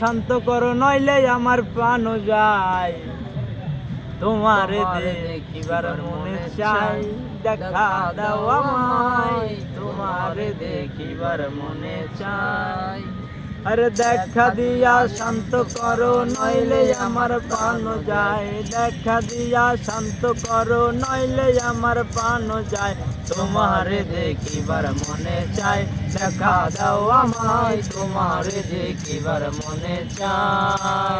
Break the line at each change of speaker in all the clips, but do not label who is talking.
শান্ত করো নইলে আমার প্রাণ যায়। তোমার দেখিবার মনে চাই দেখা দাও আমায়। তোমার দেখিবার মনে চাই। আরে দেখা দিয়া শান্ত করো, নইলে আমার প্রাণ যায়। দেখা দিয়া শান্ত করো, নইলে আমার প্রাণ যায়। তোমার দেখিবার মনে চাই দেখা দাও আমায়। তোমার দেখিবার মনে চাই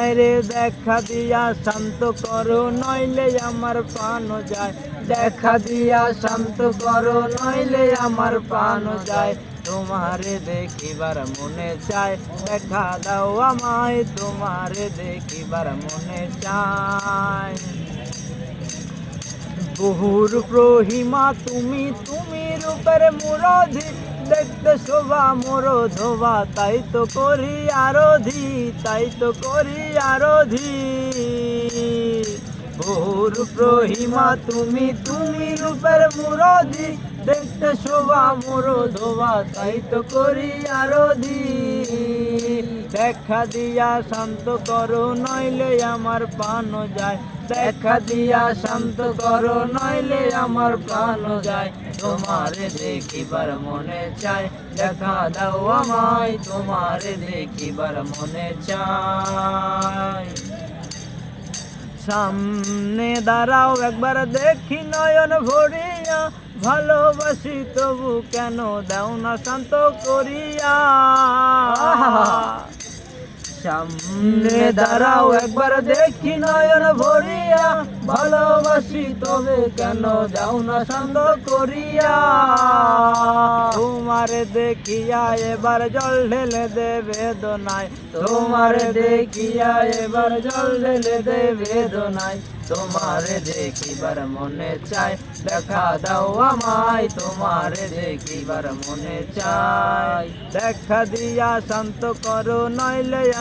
আরে দেখা দিয়া শান্ত করো, নইলে আমার প্রাণ যায়। দেখা দিয়া শান্ত করো, নইলে আমার প্রাণ যায়। তোমারে দেখিবার মনে চায়, দেখা দাও আমায়, তোমারে দেখিবার মনে চায়। বহুর প্রহিমা তুমি তুমি রূপের মুরধি, দেখতে শোভা মোর ধোবা তাই তো করি আরধি, তাই তো করি আরধি। বহুর প্রহিমা তুমি তুমি রূপের মুরধি শোভা মোর ধোবা তাই তো করি আরধি দেখা দিয়া শান্ত করো, নইলে আমার প্রাণ যায়। দেখা দিয়া শান্ত করো, নইলে আমার প্রাণ যায়। তোমারে দেখিবার মনে চায় দেখা দাও আমায়, তোমারে দেখিবার মনে চায় সামনে দাঁড়াও, একবার দেখি নয়ন ভরিয়া। ভালোবাসি তবু কেন দাও না শান্ত করিয়া? সামনে দাঁড়াও, একবার দেখি নয়ন ভরিয়া। ভালোবাসি তবে কেন যাও না শান্ত করিয়া। তোমারে দেখিয়া এবার জল ঢেলে দে বেদনায়। তোমারে দেখিয়া এবার জল ঢেলে দে বেদনায়। তোমারে দেখিবার মনে চায়, দেখা দাও আমায়। তোমারে দেখিবার মনে চায়, দেখা দিয়া শান্ত করো, নইলে